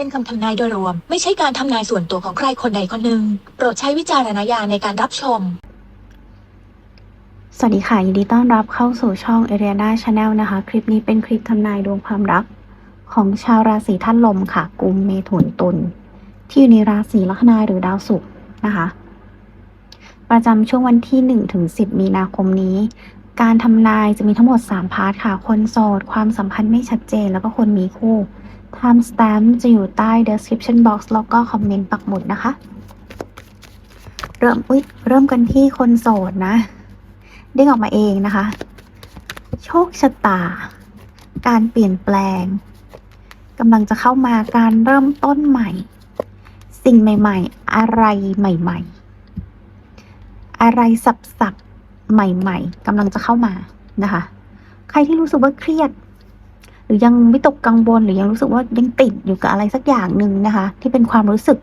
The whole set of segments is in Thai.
เป็นคำทำนายโดยรวม ไม่ใช่การทำนายส่วนตัวของใครคนใดคนหนึ่ง โปรดใช้วิจารณญาณในการรับชม สวัสดีค่ะ ยินดีต้อนรับเข้าสู่ช่อง a r i a n a Channel นะคะ คลิปนี้เป็นคลิปทำนายดวงความรัก ของชาวราศีท่านลมค่ะ กุมเมถุนตุลที่อยู่ในราศีลัคนาหรือดาวศุกร์นะคะ ประจำช่วงวันที่1ถึง10 มีนาคมนี้การทำนายจะมีทั้งหมด 3 พาร์ทค่ะ คนโสด ความสัมพันธ์ไม่ชัดเจน แล้วก็คนมีคู่ Time stamp จะอยู่ใต้ description box แล้วก็คอมเมนต์ปักหมุดนะคะ เริ่มอุ๊ยเริ่มกันที่คนโสดนะเด้งออกมาเองนะคะ โชคชะตา การเปลี่ยนแปลงกำลังจะเข้ามาการเริ่มต้นใหม่ สิ่งใหม่ ๆ อะไรใหม่ ๆ อะไรสับๆใหม่ ๆกำลังจะเข้ามานะคะ ใครที่รู้สึกว่าเครียด รือยังวิตกกังวลหรือยังรู้สึกว่ายังติดอยู่กับอะไรสักอย่างหนึ่งนะคะ ที่เป็นความรู้สึก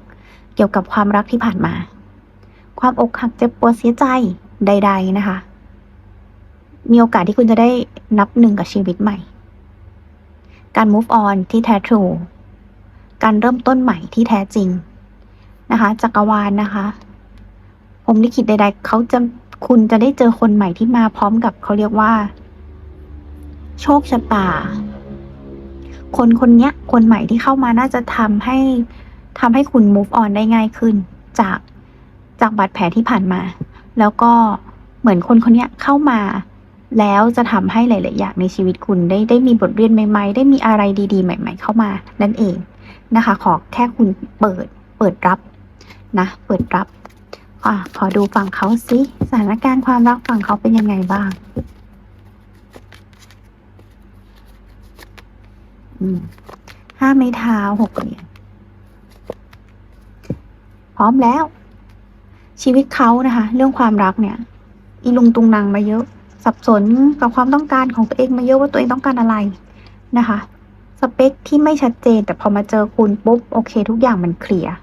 เกี่ยวกับความรักที่ผ่านมา ความอกหักเจ็บปวดเสียใจใด ๆนะคะ มีโอกาสที่คุณจะได้นับหนึ่งกับชีวิตใหม่ การ move on ที่แท้ทรูการเริ่มต้นใหม่ที่แท้จริงนะคะจักรวาลนะคะผมลิขิตใด ๆเขาจะคุณจะได้เจอคนใหม่ที่มาพร้อมกับเขาเรียกว่า โชคชะตา คนคนเนี้ยคนใหม่ที่เข้ามาน่าจะทำให้ทำให้คุณ move on ได้ง่ายขึ้น จากจากบาดแผลที่ผ่านมา แล้วก็เหมือนคนคนเนี้ยเข้ามาแล้วจะทำให้หลาย ๆ อย่างในชีวิตคุณได้ได้มีบทเรียนใหม่ ๆ ได้มีอะไรดีๆ ใหม่ ๆ เข้ามานั่นเองนะคะ ขอแค่คุณเปิดเปิดรับนะ เปิดรับอะขอดูฝั่งเขาสิสถานการณ์ความรักฝั่งเขาเป็นยังไงบ้าง อืม ห้าไม้เท้าหกเหรียญพร้อมแล้ว ชีวิตเขานะคะ เรื่องความรักเนี่ย อีลุงตุงนางมาเยอะ สับสนกับความต้องการของตัวเองมาเยอะว่าตัวเองต้องการอะไรนะคะ สเปคที่ไม่ชัดเจน แต่พอมาเจอคุณปุ๊บโอเค ทุกอย่างมันเคลียร์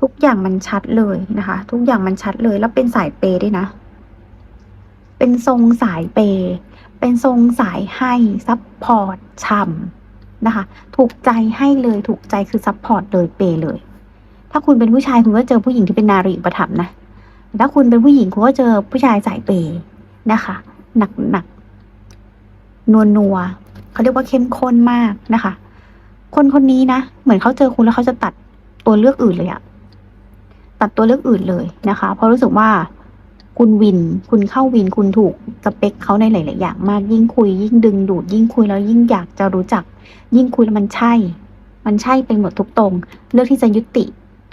ทุกอย่างมันชัดเลยนะคะ ทุกอย่างมันชัดเลยแล้วเป็นสายเปย์ด้วยนะ เป็นทรงสายเปย์เป็นทรงสายให้ซัพพอร์ตช่ำ นะคะ ถูกใจให้เลยถูกใจคือซัพพอร์ตเลยเปย์เลย ถ้าคุณเป็นผู้ชายคุณก็เจอผู้หญิงที่เป็นนารีอุปถัมภ์นะถ้าคุณเป็นผู้หญิงคุณก็เจอผู้ชายสายเปย์นะคะ หนักหนักนัวนัวเขาเรียกว่าเข้มข้นมากนะคะ คนคนนี้นะเหมือนเขาเจอคุณแล้วเขาจะตัดตัวเลือกอื่นเลยอะตัดตัวเลือกอื่นเลยนะคะ เพราะรู้สึกว่า คุณวิน คุณเข้าวินคุณถูกสเปคเขาในหลาย ๆ อย่างมากยิ่งคุย ยิ่งดึงดูด ยิ่งคุยแล้วยิ่งอยากจะรู้จัก ยิ่งคุยแล้วมันใช่ มันใช่ไปหมดทุกตรง เลือกที่จะยุติ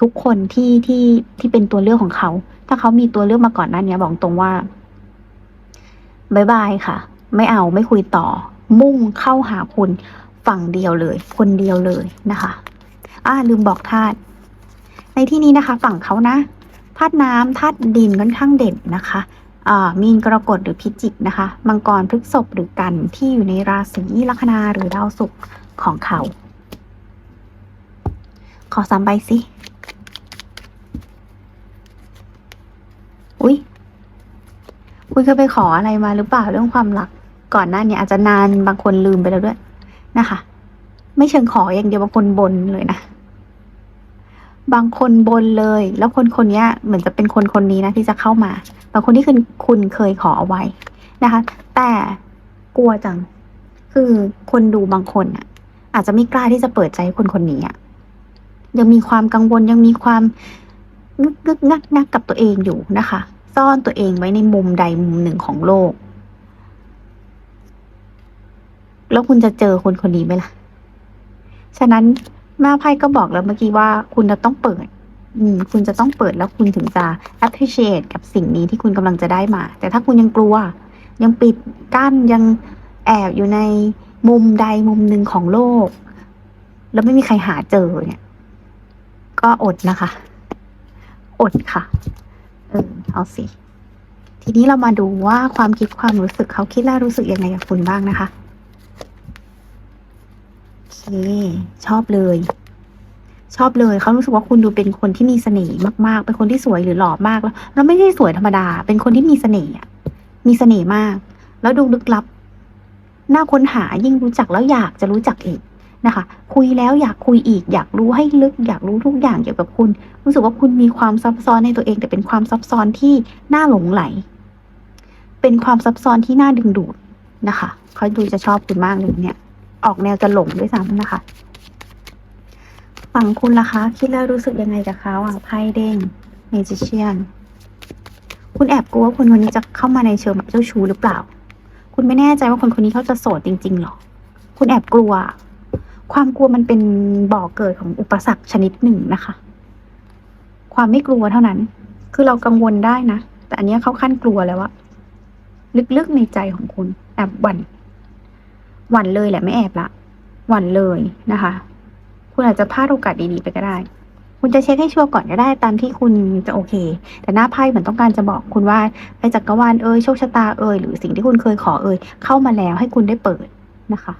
ทุกคนที่ที่ที่เป็นตัวเลือกของเขา ถ้าเขามีตัวเลือกมาก่อนหน้านี้บอกตรงว่าบายบายค่ะ ไม่เอาไม่คุยต่อ มุ่งเข้าหาคุณฝั่งเดียวเลย คนเดียวเลยนะคะ อ่าลืมบอกธาตุในที่นี้นะคะ ฝั่งเขานะ ธาตุน้ำธาตุดินค่อนข้างเด่นนะคะมีนกรกฎหรือพิจิกนะคะมังกรพฤกษภหรือกันที่อยู่ในราศีลัคนาหรือดาวศุกร์ของเขา ขอสามใบสิ อุ้ยคุณเคยไปขออะไรมาหรือเปล่าเรื่องความรัก ก่อนหน้านี้อาจจะนานบางคนลืมไปแล้วด้วยนะคะ ไม่เชิงขออย่างเดียวบางคนบนเลยนะ บางคนบนเลย แล้วคนคนนี้เหมือนจะเป็นคนคนนี้นะที่จะเข้ามา บางคนที่คุณคุณเคยขอเอาไว้นะคะ แต่กลัวจัง คือคนดูบางคนอะ อาจจะไม่กล้าที่จะเปิดใจให้คนคนนี้อะยังมีความกังวลยังมีความงึกงึกงักงักกับตัวเองอยู่นะคะ ซ่อนตัวเองไว้ในมุมใดมุมหนึ่งของโลก แล้วคุณจะเจอคนคนนี้ไหมล่ะ ฉะนั้น แม่ไพ่ก็บอกแล้วเมื่อกี้ว่าคุณจะต้องเปิด อืม คุณจะต้องเปิดแล้วคุณถึงจะ appreciate กับสิ่งนี้ที่คุณกำลังจะได้มา แต่ถ้าคุณยังกลัว ยังปิดกั้นยังแอบอยู่ในมุมใดมุมหนึ่งของโลก แล้วไม่มีใครหาเจอเนี่ย ก็อดนะคะ อดค่ะ เออเอาสิทีนี้เรามาดูว่าความคิดความรู้สึกเขาคิดและรู้สึกยังไงกับคุณบ้างนะคะ เค ชอบเลย ชอบเลยเขารู้สึกว่าคุณดูเป็นคนที่มีเสน่ห์มาก ๆ เป็นคนที่สวยหรือหล่อมากแล้วแล้วไม่ใช่สวยธรรมดา เป็นคนที่มีเสน่ห์มีเสน่ห์มาก แล้วดูลึกลับน่าค้นหายิ่งรู้จักแล้วอยากจะรู้จักอีกนะคะ คุยแล้วอยากคุยอีก อยากรู้ให้ลึก อยากรู้ทุกอย่างเกี่ยวกับคุณ รู้สึกว่าคุณมีความซับซ้อนในตัวเอง แต่เป็นความซับซ้อนที่น่าหลงไหล เป็นความซับซ้อนที่น่าดึงดูดนะคะเขาดูจะชอบคุณมากเลยเนี่ย ออกแนวจะหลงด้วยซ้ำนะคะฝั่งคุณล่ะคะ คิดแล้วรู้สึกยังไงกับเขาอะไพ่เด้งเมจิเชียน คุณแอบกลัวว่าคนคนนี้จะเข้ามาในเชิงแบบเจ้าชู้หรือเปล่า คุณไม่แน่ใจว่าคนคนนี้เขาจะโสดจริงๆหรอ คุณแอบกลัว ความกลัวมันเป็นบ่อกเกิดของอุปสรรคชนิดหนึ่งนะคะ ความไม่กลัวเท่านั้น คือเรากังวลได้นะ แต่อันนี้เขาขั้นกลัวแล้วอะลึกๆในใจของคุณแอบหวั่น หวั่นเลยแหละไม่แอบละหวั่นเลยนะคะ คุณอาจจะพลาดโอกาสดีๆไปก็ได้ คุณจะเช็คให้ชัวร์ก่อนก็ได้ตามที่คุณจะโอเค แต่หน้าไพ่เหมือนต้องการจะบอกคุณว่าไอ้จักรวาลเอ่ยโชคชะตาเอ่ยหรือสิ่งที่คุณเคยขอเอ่ยเข้ามาแล้วให้คุณได้เปิดนะคะ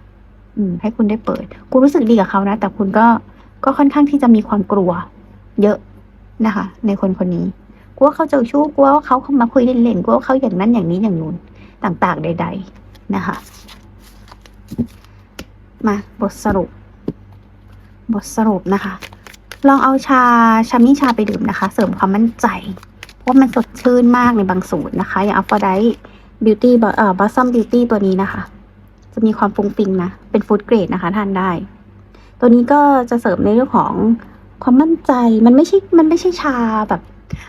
อืม ให้คุณได้เปิด คุณรู้สึกดีกับเขานะ แต่คุณก็ก็ค่อนข้างที่จะมีความกลัว เยอะนะคะ ในคนคนนี้กลัวเขาเจ้าชู้กลัวว่าเขาเข้ามาคุยเล่นๆกลัวว่าเขาอย่างนั้นอย่างนี้อย่างนู้นต่างๆ ใด ๆ นะคะ มาบทสรุป บทสรุปนะคะ ลองเอาชาชามิชาไปดื่มนะคะ เสริมความมั่นใจ เพราะว่ามันสดชื่นมากในบางสูตรนะคะ อย่างอัฟฟอร์ไดบิวตี้เอ่อบัสซัมบิวตี้ตัวนี้นะคะ จะมีความฟุ้งฟิงนะ เป็นฟู้ดเกรดนะคะทานได้ ตัวนี้ก็จะเสริมในเรื่องของความมั่นใจ มันไม่ใช่ มันไม่ใช่ชาแบบ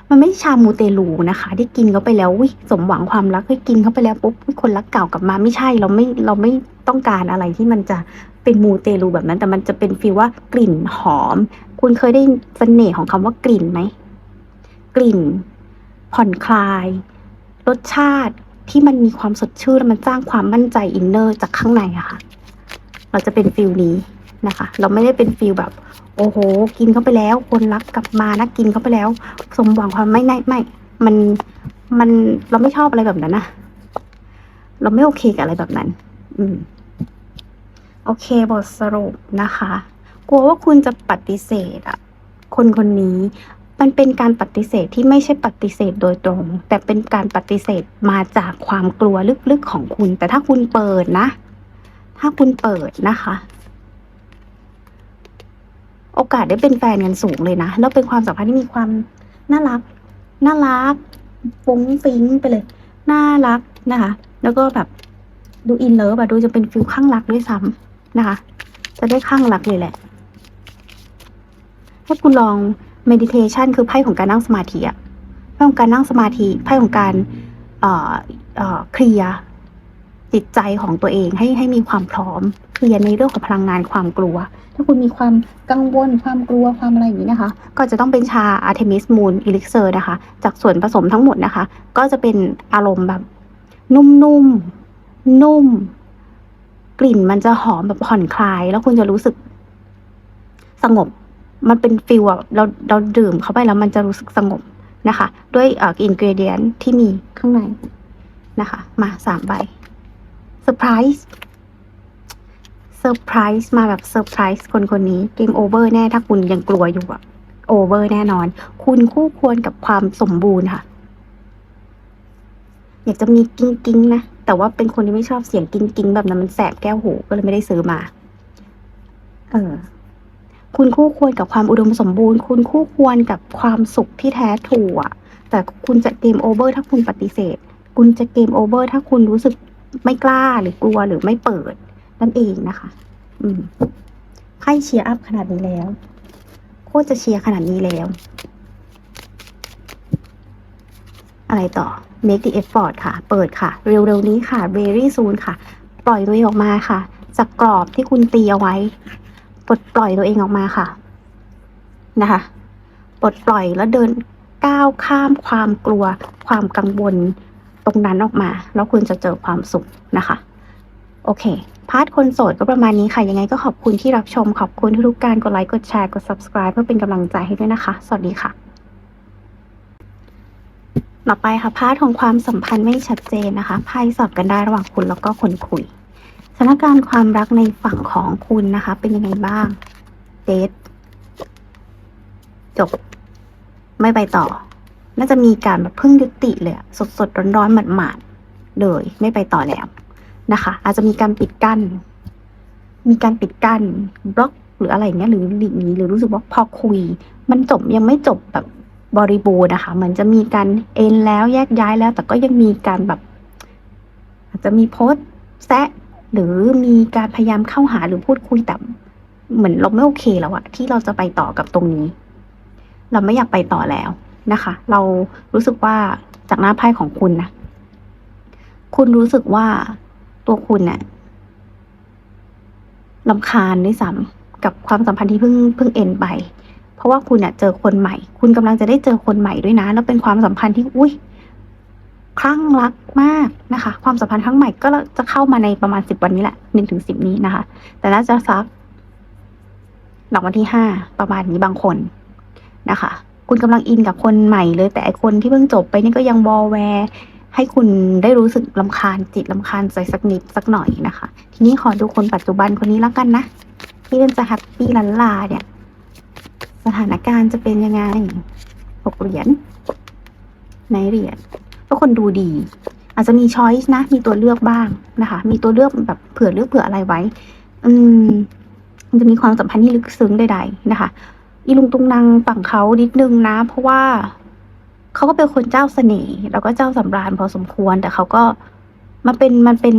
มันไม่ชามูเตลูนะคะ ที่กินเข้าไปแล้วสมหวังความรักให้กินเข้าไปแล้วปุ๊บคนรักเก่ากลับมาไม่ใช่เราไม่เราไม่ต้องการอะไรที่มันจะเป็นมูเตลูแบบนั้น แต่มันจะเป็นฟีลว่ากลิ่นหอม คุณเคยได้เสน่ห์ของคำว่ากลิ่นไหมกลิ่น ผ่อนคลาย รสชาติที่มันมีความสดชื่นและมันสร้างความมั่นใจอินเนอร์จากข้างในอะค่ะ เราจะเป็นฟิลนี้นะคะ เราไม่ได้เป็นฟิลแบบ โอ้โห กินเข้าไปแล้ว คนรักกลับมานะกินเข้าไปแล้ว สมหวังความไม่ไม่ไม่ มันมันเราไม่ชอบอะไรแบบนั้นนะเราไม่โอเคกับอะไรแบบนั้น อืม โอเคบทสรุปนะคะ กลัวว่าคุณจะปฏิเสธอะคนคนนี้มันเป็นการปฏิเสธที่ไม่ใช่ปฏิเสธโดยตรง แต่เป็นการปฏิเสธมาจากความกลัวลึกๆของคุณ แต่ถ้าคุณเปิดนะ ถ้าคุณเปิดนะคะ โอกาสได้เป็นแฟนกันสูงเลยนะ แล้วเป็นความสัมพันธ์ที่มีความน่ารัก น่ารักฟุ้งฟิ้งไปเลย น่ารักนะคะ แล้วก็แบบดูอินเลิฟอะดูจะเป็นฟิลข้างรักด้วยซ้ำนะคะ จะได้ข้างรักเลยแหละ ให้คุณลอง meditation คือไพ่ของการนั่งสมาธิอะไพ่ของการนั่งสมาธิไพ่ของการเอ่อเอ่อเคลียร จิตใจของตัวเองให้ให้มีความพร้อมเคลียร์ในเรื่องของพลังงานความกลัว ถ้าคุณมีความกังวลความกลัวความอะไรอย่างนี้นะคะ ก็จะต้องเป็นชา Artemis Moon Elixir นะคะ จากส่วนผสมทั้งหมดนะคะ ก็จะเป็นอารมณ์แบบนุ่มๆนุ่มนุ่ม กลิ่นมันจะหอมแบบผ่อนคลาย แล้วคุณจะรู้สึกสงบ มันเป็นฟิลอะเราเราดื่มเข้าไปแล้วมันจะรู้สึกสงบนะคะ ด้วยอ,อินกรเดียนที่มีข้างในนะคะ มาสามใบ ซอร์ไพรส์เซอร์ไพรส์มาแบบเซอร์ไพรส์คนคนนี้เกมโอเวอร์แน่ถ้าคุณยังกลัวอยู่อะโอเวอร์แน่นอน คุณคู่ควรกับความสมบูรณ์ค่ะ อยากจะมีกิ้งกิ้งนะ แต่ว่าเป็นคนที่ไม่ชอบเสียงกิ้งกิ้งแบบนั้นมันแสบแก้วหูก็เลยไม่ได้ซื้อมา เออ คุณคู่ควรกับความอุดมสมบูรณ์ คุณคู่ควรกับความสุขที่แท้ทรูอะแต่คุณจะเกมโอเวอร์ถ้าคุณปฏิเสธ คุณจะเกมโอเวอร์ถ้าคุณรู้สึก ไม่กล้าหรือกลัวหรือไม่เปิด นั่นเองนะคะ อืมไพ่เชียร์อัพขนาดนี้แล้ว โคตรจะเชียร์ขนาดนี้แล้ว อะไรต่อ make the effort ค่ะ เปิดค่ะ เร็วๆนี้ค่ะ very soon ค่ะ ปล่อยตัวเองออกมาค่ะ จากกรอบที่คุณตีเอาไว้ ปลดปล่อยตัวเองออกมาค่ะ นะคะ ปลดปล่อยแล้วเดินก้าวข้ามความกลัว ความกังวล ตรงนั้นออกมา แล้วคุณจะเจอความสุขนะคะ โอเค พาร์ทคนโสดก็ประมาณนี้ค่ะ ยังไงก็ขอบคุณที่รับชม ขอบคุณทุกๆการกดไลค์ กดแชร์ กด subscribe เพื่อเป็นกำลังใจให้ด้วยนะคะ สวัสดีค่ะ ต่อไปค่ะ พาร์ทของความสัมพันธ์ไม่ชัดเจนนะคะ ไพ่สอบกันได้ระหว่างคุณแล้วก็คนคุย สถานการณ์ความรักในฝั่งของคุณนะคะ เป็นยังไงบ้าง เดทจบ ไม่ไปต่อ น่าจะมีการแบบเพิ่งยุติเลยอะสดสดร้อนร้อนๆหมาดๆเลยไม่ไปต่อแล้วนะคะ อาจจะมีการปิดกั้น มีการปิดกั้นบล็อกหรืออะไรเงี้ยหรือหลีกหนีหรือรู้สึกว่าพอคุย มันจบยังไม่จบแบบบริบูรณ์นะคะเหมือนจะมีการเอ็นแล้วแยกย้ายแล้ว แต่ก็ยังมีการแบบ อาจจะมีโพสต์แซะหรือมีการพยายามเข้าหาหรือพูดคุยแต่เหมือนเราไม่โอเคแล้วอะที่เราจะไปต่อกับตรงนี้ เราไม่อยากไปต่อแล้ว นะคะ เรารู้สึกว่าจากหน้าไพ่ของคุณนะคุณรู้สึกว่าตัวคุณเนี่ยลำคาญด้วยซ้ำกับความสัมพันธ์ที่เพิ่งเพิ่งเอ็นไป เพราะว่าคุณเนี่ยเจอคนใหม่ คุณกำลังจะได้เจอคนใหม่ด้วยนะ แล้วเป็นความสัมพันธ์ที่อุ้ยคลั่งรักมากนะคะ ความสัมพันธ์ครั้งใหม่ก็จะเข้ามาในประมาณสิบวันนี้แหละหนึ่งถึงสิบนี้นะคะ แต่น่าจะซักหลังวันที่ห้าประมาณนี้บางคนนะคะ คุณกำลังอินกับคนใหม่เลย แต่ไอคนที่เพิ่งจบไปนี่ก็ยังวอแวร์ให้คุณได้รู้สึกลำคาญจิตลำคาญใจสักนิดสักหน่อยนะคะ ทีนี้ขอดูคนปัจจุบันคนนี้แล้วกันนะ ที่เป็นจะแฮปปี้ลันลาเนี่ย สถานการณ์จะเป็นยังไงหกเหรียญในเหรียญก็คนดูดี อาจจะมีช้อยส์นะ มีตัวเลือกบ้างนะคะ มีตัวเลือกแบบเผื่อเลือกเผื่ออะไรไว้ อืมมันจะมีความสัมพันธ์ที่ลึกซึ้งใดๆนะคะ อีลุงตุงนางฝั่งเขานิดนึงนะ เพราะว่าเขาก็เป็นคนเจ้าเสน่ห์แล้วก็เจ้าสำราญพอสมควร แต่เขาก็มันเป็นมันเป็น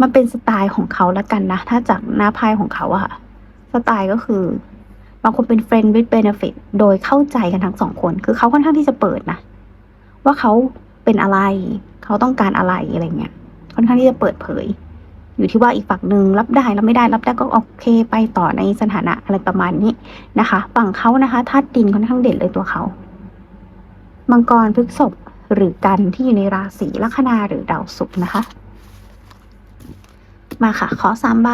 มันเป็นสไตล์ของเขาล้วกันนะ ถ้าจากหน้าไพ่ของเขาอะค่ะ สไตล์ก็คือบางคนเป็น friend with benefit โดยเข้าใจกันทั้งสองคน คือเขาค่อนข้างที่จะเปิดนะ ว่าเขาเป็นอะไร เขาต้องการอะไรอะไรเงี้ย ค่อนข้างที่จะเปิดเผย อยู่ที่ว่าอีกฝั่งหนึ่งรับได้รับไม่ได้รับได้ก็โอเคไปต่อในสถานะอะไรประมาณนี้นะคะ ฝั่งเขานะคะธาตุดินค่อนข้างเด่นเลยตัวเขามังกรพฤกษภหรือกันที่อยู่ในราศีลัคนาหรือดาวศุกร์นะคะ มาค่ะ ขอสามใบ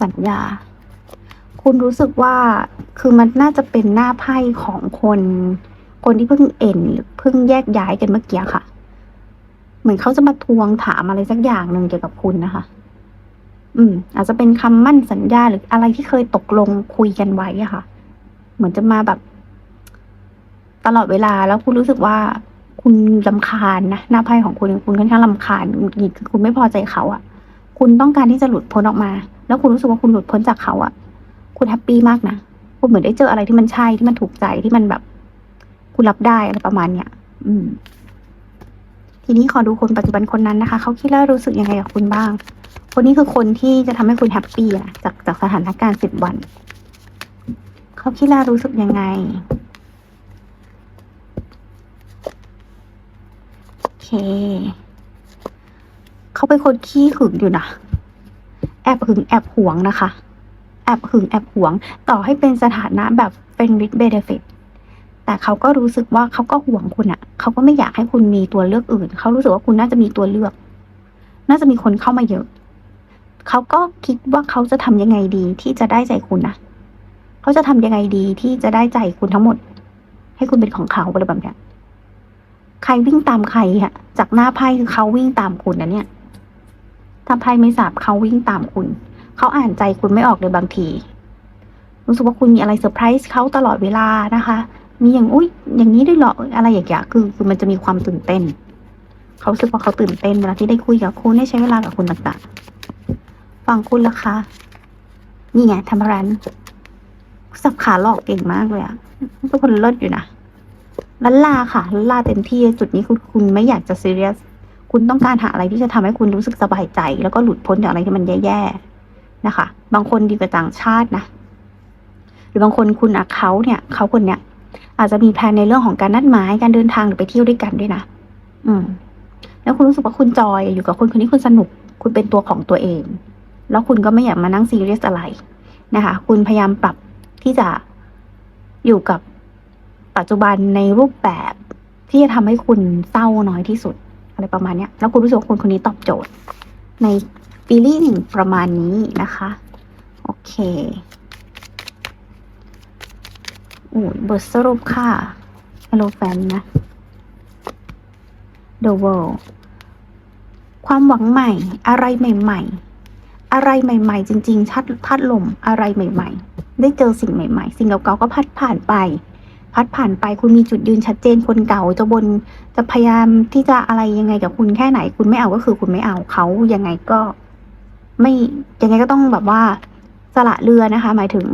สัญญา คุณรู้สึกว่าคือมันน่าจะเป็นหน้าไพ่ของคน คนที่เพิ่งเอ็นหรือเพิ่งแยกย้ายกันเมื่อกี้ค่ะ มือนเขาจะมาทวงถามอะไรสักอย่างหนึ่งเกี่ยวกับคุณนะคะ อืม อาจจะเป็นคำมั่นสัญญาหรืออะไรที่เคยตกลงคุยกันไว้อะค่ะ เหมือนจะมาแบบ ตลอดเวลาแล้วคุณรู้สึกว่าคุณลำคาญนะหน้าไพ่ของคุณคุณค่อนข้างลำคาญหงุดหงิดคุณไม่พอใจเขาอะคุณต้องการที่จะหลุดพ้นออกมา แล้วคุณรู้สึกว่าคุณหลุดพ้นจากเขาอะคุณแฮปปี้มากนะคุณเหมือนได้เจออะไรที่มันใช่ที่มันถูกใจที่มันแบบ คุณรับได้อะไรประมาณเนี้ยอืม ทีนี้ขอดูคนปัจจุบันคนนั้นนะคะเขาคิดแล้วรู้สึกยังไงกับคุณบ้าง คนนี้คือคนที่จะทำให้คุณแฮปปี้อะจากจากสถานการณ์สิบวันเขาคิดแล้วรู้สึกยังไงโอเคเขาเป็นคนขี้หึงอยู่นะแอบหึงแอบหวงนะคะ แอบหึงแอบหวง ต่อให้เป็นสถานะแบบเป็นวิดเบเดฟิต แต่เขาก็รู้สึกว่าเขาก็ห่วงคุณอะเขาก็ไม่อยากให้คุณมีตัวเลือกอื่น เขารู้สึกว่าคุณน่าจะมีตัวเลือก น่าจะมีคนเข้ามาเยอะ เขาก็คิดว่าเขาจะทำยังไงดีที่จะได้ใจคุณนะเขาจะทำยังไงดีที่จะได้ใจคุณทั้งหมด ให้คุณเป็นของเขาอะไรแบบเนี้ยใครวิ่งตามใครอะจากหน้าไพ่คือเขาวิ่งตามคุณนะเนี่ยถ้าไพ่ไม่สาบเขาวิ่งตามคุณ เขาอ่านใจคุณไม่ออกเลยบางที รู้สึกว่าคุณมีอะไรเซอร์ไพรส์เขาตลอดเวลานะคะ มีอย่างอุ้ยอย่างนี้ด้วยเหรออะไรอย่างเงี้ยคือคือมันจะมีความตื่นเต้น เขาสึกว่าเขาตื่นเต้นเวลาที่ได้คุยกับคุณได้ใช้เวลากับคุณต่างๆฟังคุณล่ะคะนี่ไงธรรมรันสับขาหลอกเก่งมากเลยอะเป็นคนเลิศอยู่นะลันลาค่ะลันลาเต็มที่จุดนี้คุณคุณไม่อยากจะซีเรียสคุณต้องการหาอะไรที่จะทำให้คุณรู้สึกสบายใจ แล้วก็หลุดพ้นจากอะไรที่มันแย่ๆนะคะ บางคนดีกว่าต่างชาตินะ หรือบางคนคุณอะเขาเนี่ย เขาคนเนี้ย อาจจะมีแผนในเรื่องของการนัดหมายการเดินทางหรือไปเที่ยวด้วยกันด้วยนะอืม แล้วคุณรู้สึกว่าคุณจอยอยู่กับคนคนนี้คุณสนุก คุณเป็นตัวของตัวเอง แล้วคุณก็ไม่อยากมานั่งซีเรียสอะไรนะคะ คุณพยายามปรับที่จะอยู่กับปัจจุบันในรูปแบบที่จะทำให้คุณเศร้าน้อยที่สุด อะไรประมาณเนี้ย แล้วคุณรู้สึกว่าคนคนนี้ตอบโจทย์ ในฟีลิ่งประมาณนี้นะคะ โอเค อุ้ยบทสรุปค่ะ Hello Fan นะ The World ความหวังใหม่ อะไรใหม่ ๆ อะไรใหม่ ๆ จริงๆชัดพัดลมอะไรใหม่ ๆ ได้เจอสิ่งใหม่ ๆ สิ่งเก่าๆก็พัดผ่านไป พัดผ่านไปคุณมีจุดยืนชัดเจนคนเก่าจะบนจะพยายามที่จะอะไรยังไงกับคุณแค่ไหน คุณไม่เอาก็คือคุณไม่เอาเขายังไงก็ ไม่ยังไงก็ต้องแบบว่าสละเรือนะคะ หมายถึง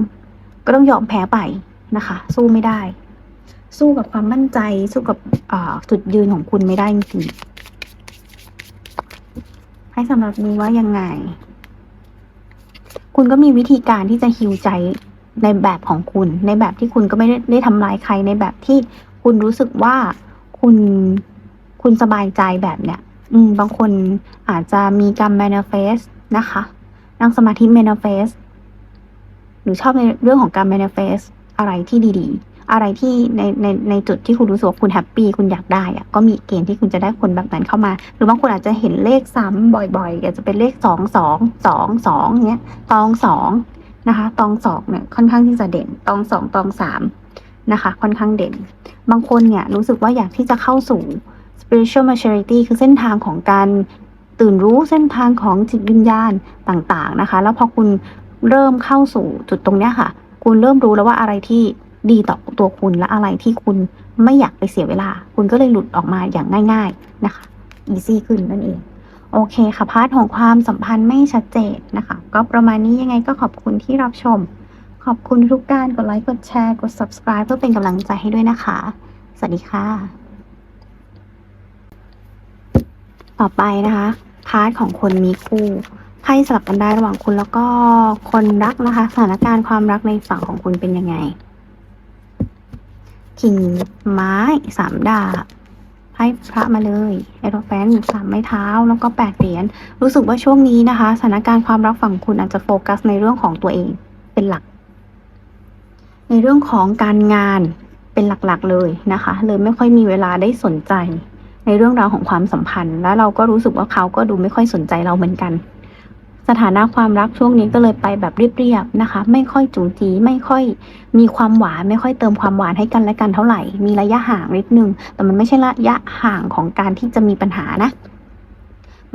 ก็ต้องยอมแพ้ไป นะคะ สู้ไม่ได้ สู้กับความมั่นใจ สู้กับจุดยืนของคุณไม่ได้จริงๆให้สำหรับนี้ว่ายังไง คุณก็มีวิธีการที่จะฮิวใจในแบบของคุณ ในแบบที่คุณก็ไม่ได้ได้ทำร้ายใครในแบบที่คุณรู้สึกว่าคุณคุณสบายใจแบบเนี้ยอืมบางคนอาจจะมีการ manifest นะคะ นั่งสมาธิ manifest หรือชอบในเรื่องของการ manifest อะไรที่ดีๆ อะไรที่ในในในจุดที่คุณรู้สึกว่าคุณแฮปปี้คุณอยากได้อะก็มีเกณฑ์ที่คุณจะได้คนแบบนั้นเข้ามา หรือบางคนอาจจะเห็นเลขซ้ำบ่อยๆอาจจะเป็นเลขสองสองสองสองเนี้ยตองสองนะคะตองสองเนี่ยค่อนข้างที่จะเด่นตองสองตองสามนะคะ ค่อนข้างเด่น บางคนเนี่ยรู้สึกว่าอยากที่จะเข้าสู่ spiritual maturity คือเส้นทางของการตื่นรู้เส้นทางของจิตวิญญาณต่างๆนะคะ แล้วพอคุณเริ่มเข้าสู่จุดตรงเนี้ยค่ะ คุณเริ่มรู้แล้วว่าอะไรที่ดีต่อตัวคุณและอะไรที่คุณไม่อยากไปเสียเวลา คุณก็เลยหลุดออกมาอย่างง่าย ๆนะคะ easy ขึ้นนั่นเอง โอเคค่ะพาร์ทของความสัมพันธ์ไม่ชัดเจนนะคะ ก็ประมาณนี้ยังไงก็ขอบคุณที่รับชม ขอบคุณทุกการกดไลค์กดแชร์กด subscribe เพื่อเป็นกำลังใจให้ด้วยนะคะ สวัสดีค่ะ ต่อไปนะคะพาร์ทของคนมีคู่ ไพ่สลับกันได้ระหว่างคุณแล้วก็คนรักนะคะ สถานการณ์ความรักในฝั่งของคุณเป็นยังไงกิ่งไม้สามดาบไพ่พระมาเลยไอโรแฟนสามไม้เท้าแล้วก็แปดเหรียญรู้สึกว่าช่วงนี้นะคะสถานการณ์ความรักฝั่งคุณอาจจะโฟกัสในเรื่องของตัวเองเป็นหลัก ในเรื่องของการงานเป็นหลักๆเลยนะคะ เลยไม่ค่อยมีเวลาได้สนใจ ในเรื่องราวของความสัมพันธ์ แล้วเราก็รู้สึกว่าเขาก็ดูไม่ค่อยสนใจเราเหมือนกัน สถานะความรักช่วงนี้ก็เลยไปแบบเรียบๆนะคะ ไม่ค่อยจุงจีไม่ค่อยมีความหวานไม่ค่อยเติมความหวานให้กันและกันเท่าไหร่ มีระยะห่างนิดนึง แต่มันไม่ใช่ระยะห่างของการที่จะมีปัญหานะ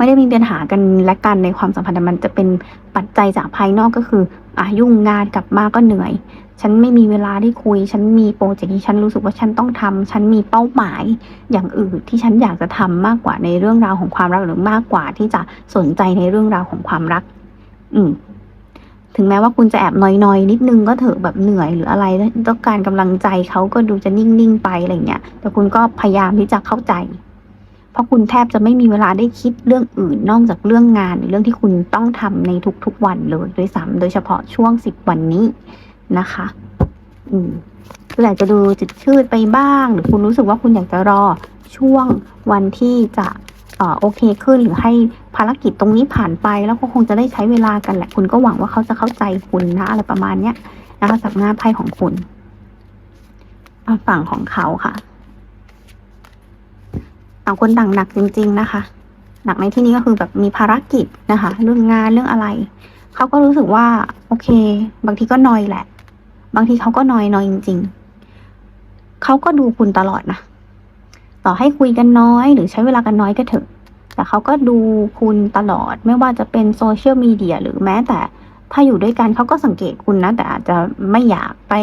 ไม่ได้มีปัญหากันและกันในความสัมพันธ์แต่มันจะเป็นปัจจัยจากภายนอกก็คืออะยุ่งงานกลับมาก็เหนื่อย ฉันไม่มีเวลาที่คุย ฉันมีโปรเจกต์ที่ฉันรู้สึกว่าฉันต้องทำฉันมีเป้าหมายอย่างอื่นที่ฉันอยากจะทำมากกว่าในเรื่องราวของความรักหรือมากกว่าที่จะสนใจในเรื่องราวของความรัก อืมถึงแม้ว่าคุณจะแอบน้อยๆนิดนึงก็เถอะแบบเหนื่อยหรืออะไรต้องการกำลังใจเขาก็ดูจะนิ่งๆไปอะไรเงี้ยแต่คุณก็พยายามที่จะเข้าใจ เพราะคุณแทบจะไม่มีเวลาได้คิดเรื่องอื่นนอกจากเรื่องงานหรือเรื่องที่คุณต้องทำในทุกๆวันเลยด้วยซ้ำโดยเฉพาะช่วงสิบวันนี้นะคะ อืมคุณอาจจะดูจืดชืดไปบ้าง หรือคุณรู้สึกว่าคุณอยากจะรอช่วงวันที่จะเอ่อโอเคขึ้นหรือให้ภารกิจตรงนี้ผ่านไปแล้วก็คงจะได้ใช้เวลากันแหละ คุณก็หวังว่าเขาจะเข้าใจคุณนะอะไรประมาณเนี้ยนะคะจากหน้าไพ่ของคุณฝั่งของเขาค่ะ ต่างคนต่างหนักจริง ๆ นะคะ หนักในที่นี้ก็คือแบบมีภารกิจนะคะ เรื่องงานเรื่องอะไร เขาก็รู้สึกว่า โอเค บางทีก็นอยแหละ บางทีเขาก็นอยนอยจริง ๆ เขาก็ดูคุณตลอดนะ ต่อให้คุยกันน้อยหรือใช้เวลากันน้อยก็เถอะ แต่เขาก็ดูคุณตลอด ไม่ว่าจะเป็นโซเชียลมีเดียหรือแม้แต่ถ้าอยู่ด้วยกันเขาก็สังเกตคุณนะ แต่อาจจะไม่อยากไป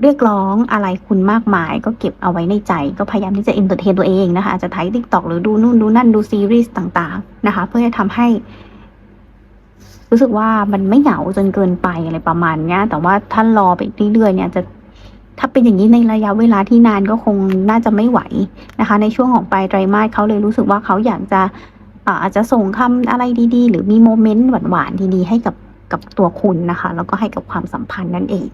เรียกร้องอะไรคุณมากมาย ก็เก็บเอาไว้ในใจ ก็พยายามที่จะเอนเตอร์เทนตัวเองนะคะอาจจะถ่ายทิกตอกหรือดูนู่นดูนั่นดูซีรีส์ต่างๆนะคะ เพื่อจะทำให้ รู้สึกว่ามันไม่เหงาจนเกินไปอะไรประมาณเนี้ย แต่ว่าถ้านรอไปเรื่อยๆเนี่ยจะถ้าเป็นอย่างนี้ในระยะเวลาที่นานก็คงน่าจะไม่ไหวนะคะ ในช่วงของปลายไตรมาสเขาเลยรู้สึกว่าเขาอยากจะอาอาจจะส่งคำอะไรดีๆ หรือมีโมเมนต์หวานๆดีๆให้กับ กับตัวคุณนะคะ แล้วก็ให้กับความสัมพันธ์นั่นเอง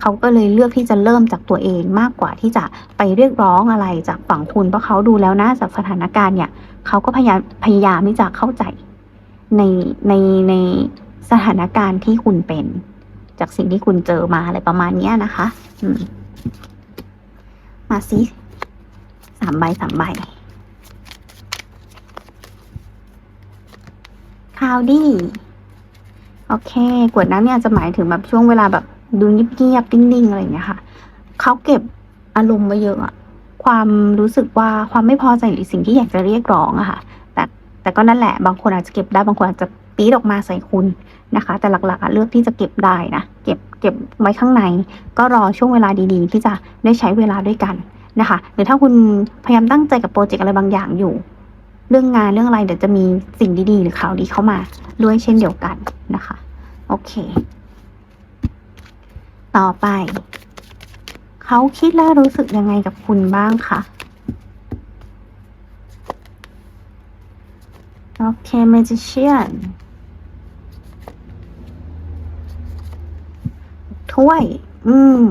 เขาก็เลยเลือกที่จะเริ่มจากตัวเองมากกว่าที่จะไปเรียกร้องอะไรจากฝั่งคุณเพราะเขาดูแล้วนะจากสถานการณ์เนี่ยเขาก็พยายามพยายามที่จะเข้าใจในในในสถานการณ์ที่คุณเป็น จากสิ่งที่คุณเจอมาอะไรประมาณนี้นะคะมมาสิสามใบสามใบคาวดี้ โอเค กวดน้ำเนี่ยจะหมายถึงแบบช่วงเวลาแบบดูเงียบๆนิ่งๆอะไรอย่างเงี้ยค่ะเขาเก็บอารมณ์ไว้เยอะอะความรู้สึกว่าความไม่พอใจหรือสิ่งที่อยากจะเรียกร้องอะค่ะ แต่แต่ก็นั่นแหละบางคนอาจจะเก็บได้บางคนอาจจะปี๊ดออกมาใส่คุณนะคะ แต่หลักๆเลือกที่จะเก็บได้นะเก็บเก็บไว้ข้างใน ก็รอช่วงเวลาดีๆ ที่จะได้ใช้เวลาด้วยกันนะคะ หรือถ้าคุณพยายามตั้งใจกับโปรเจกต์อะไรบางอย่างอยู่ เรื่องงานเรื่องอะไรเดี๋ยวจะมีสิ่งดีๆ หรือข่าวดีเข้ามาด้วยเช่นเดียวกันนะคะ โอเค ต่อไป เขาคิดและรู้สึกยังไงกับคุณบ้างคะโอเค magician ถ้วย อืม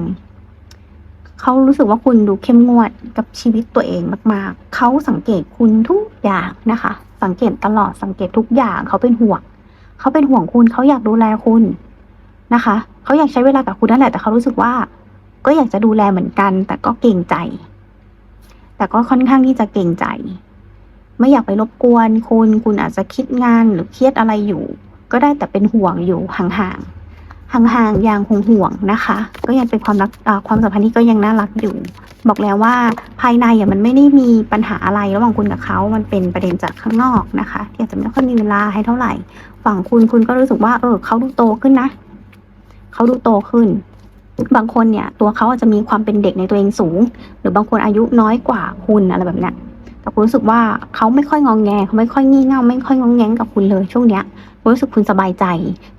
เขารู้สึกว่าคุณดูเข้มงวดกับชีวิตตัวเองมาก ๆ เขาสังเกตคุณทุกอย่างนะคะ สังเกตตลอดสังเกตทุกอย่างเขาเป็นห่วงเขาเป็นห่วงคุณเขาอยากดูแลคุณนะคะเขาอยากใช้เวลากับคุณนั่นแหละแต่เขารู้สึกว่า ก็อยากจะดูแลเหมือนกัน แต่ก็เกรงใจ แต่ก็ค่อนข้างที่จะเกรงใจ ไม่อยากไปรบกวนคุณ คุณอาจจะคิดงานหรือเครียดอะไรอยู่ ก็ได้แต่เป็นห่วงอยู่ห่างๆ ห่างๆอย่างห่วงๆนะคะ ก็ยังเป็นความรักความสัมพันธ์ที่ก็ยังน่ารักอยู่ บอกแล้วว่าภายในอะมันไม่ได้มีปัญหาอะไรระหว่างคุณกับเขา มันเป็นประเด็นจากข้างนอกนะคะ ที่อาจจะไม่ค่อยมีเวลาให้เท่าไหร่ ฝั่งคุณคุณก็รู้สึกว่า เออเขาดูโตขึ้นนะ เขาดูโตขึ้น บางคนเนี่ย ตัวเขาอาจจะมีความเป็นเด็กในตัวเองสูง หรือบางคนอายุน้อยกว่าคุณอะไรแบบเนี้ย แต่คุณรู้สึกว่าเขาไม่ค่อยงองแงเขาไม่ค่อยงี่เง่าไม่ค่อยงองแงกับคุณเลยช่วงเนี้ยคุณรู้สึกคุณสบายใจ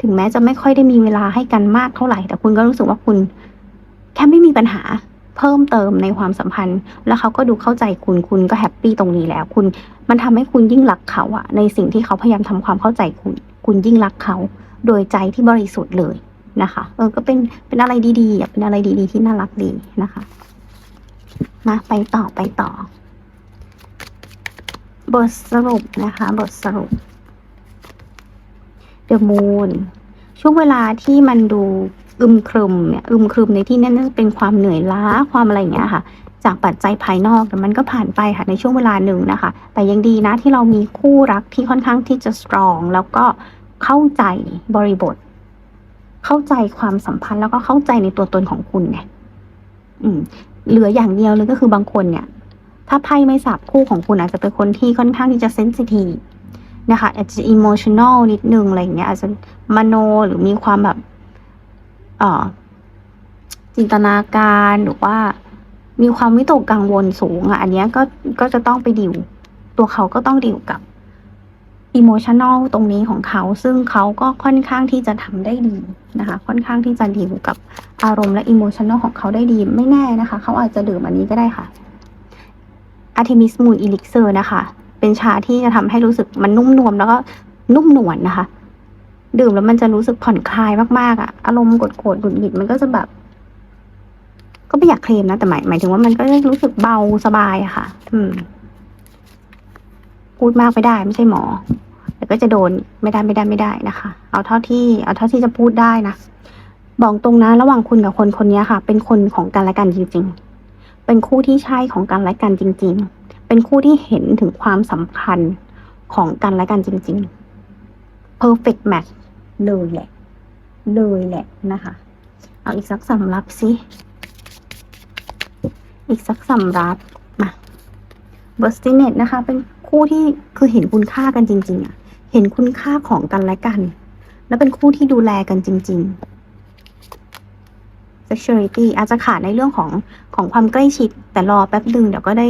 ถึงแม้จะไม่ค่อยได้มีเวลาให้กันมากเท่าไหร่ แต่คุณก็รู้สึกว่าคุณแค่ไม่มีปัญหาเพิ่มเติมในความสัมพันธ์ แล้วเขาก็ดูเข้าใจคุณคุณก็แฮปปี้ตรงนี้แล้ว คุณมันทำให้คุณยิ่งรักเขาอะในสิ่งที่เขาพยายามทำความเข้าใจคุณ คุณยิ่งรักเขา โดยใจที่บริสุทธิ์เลยนะคะ เออก็เป็นเป็นอะไรดีๆเป็นอะไรดีๆ ที่น่ารักดีนะคะ มาไปต่อไปต่อ บทสรุปนะคะ บทสรุป The Moon ช่วงเวลาที่มันดูอึมครึมเนี่ยอึมครึมในที่นั้นน่าจะเป็นความเหนื่อยล้าความอะไรอย่างเงี้ยค่ะ จากปัจจัยภายนอกแต่มันก็ผ่านไปค่ะในช่วงเวลาหนึ่งนะคะ แต่ยังดีนะที่เรามีคู่รักที่ค่อนข้างที่จะสตรอง แล้วก็เข้าใจบริบท เข้าใจความสัมพันธ์แล้วก็เข้าใจในตัวตนของคุณไงอืมเหลืออย่างเดียวเลยก็คือบางคนเนี่ย ถ้าไพ่ไม่สับคู่ของคุณอาจจะเป็นคนที่ค่อนข้างที่จะเซนซิทีฟนะคะอาจจะอิโมชัน a ลนิดนึงอะไรอย่างเงี้ยอาจจะมโนหรือมีความแบบเอ่อจินตนาการหรือว่า มีความวิตกกังวลสูงอะอันนี้ก็ก็จะต้องไปดิว ตัวเขาก็ต้องดิวกับอิโมชัน a ลตรงนี้ของเขา ซึ่งเขาก็ค่อนข้างที่จะทำได้ดีนะคะ ค่อนข้างที่จะดิวกับอารมณ์และอิโมชัน a ลของเขาได้ดี ไม่แน่นะคะ เขาอาจจะดื่มอันนี้ก็ได้ค่ะ อาร์เทมิสมูนอิลิกเซอร์นะคะ เป็นชาที่จะทำให้รู้สึกมันนุ่มนวลแล้วก็นุ่มนวลนะคะ ดื่มแล้วมันจะรู้สึกผ่อนคลายมากๆอะอารมณ์กดโกรธหงุดหงิดมันก็จะแบบ ก็ไม่อยากเคลมนะ แต่หมายหมายถึงว่ามันก็จะรู้สึกเบาสบายอะค่ะ อืม พูดมากไม่ได้ไม่ใช่หมอแต่ก็จะโดนไม่ได้ไม่ได้ไม่ได้นะคะ เอาเท่าที่เอาเท่าที่จะพูดได้นะบอกตรงนะระหว่างคุณกับคนคนนี้ค่ะ เป็นคนของกันและกันจริงๆ เป็นคู่ที่ใช่ของกันและกันจริง ๆ เป็นคู่ที่เห็นถึงความสำคัญของกันและกันจริง ๆ perfect match เลยแหละ เลยแหละนะคะ เอาอีกสักสำรับสิอีกสักสำรับมา b u r s t i n e t นะคะ เป็นคู่ที่คือเห็นคุณค่ากันจริง ๆอะเห็นคุณค่าของกันและกัน แล้วเป็นคู่ที่ดูแลกันจริง ๆ security อาจจะขาดในเรื่องของของความใกล้ชิด แต่รอแป๊บหนึ่งเดี๋ยวก็ได้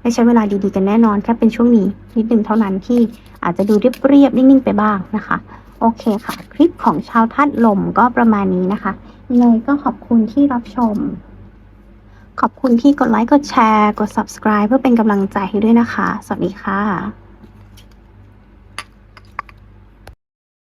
ได้ใช้เวลาดีๆกันแน่นอนแค่เป็นช่วงนี้นิดนึงเท่านั้นที่อาจจะดูเรียบๆนิ่งๆไปบ้างนะคะ โอเคค่ะ คลิปของชาวธาตุลมก็ประมาณนี้นะคะยังไงก็ขอบคุณที่รับชม ขอบคุณที่กดไลค์กดแชร์ กด subscribe เพื่อเป็นกำลังใจให้ด้วยนะคะ สวัสดีค่ะ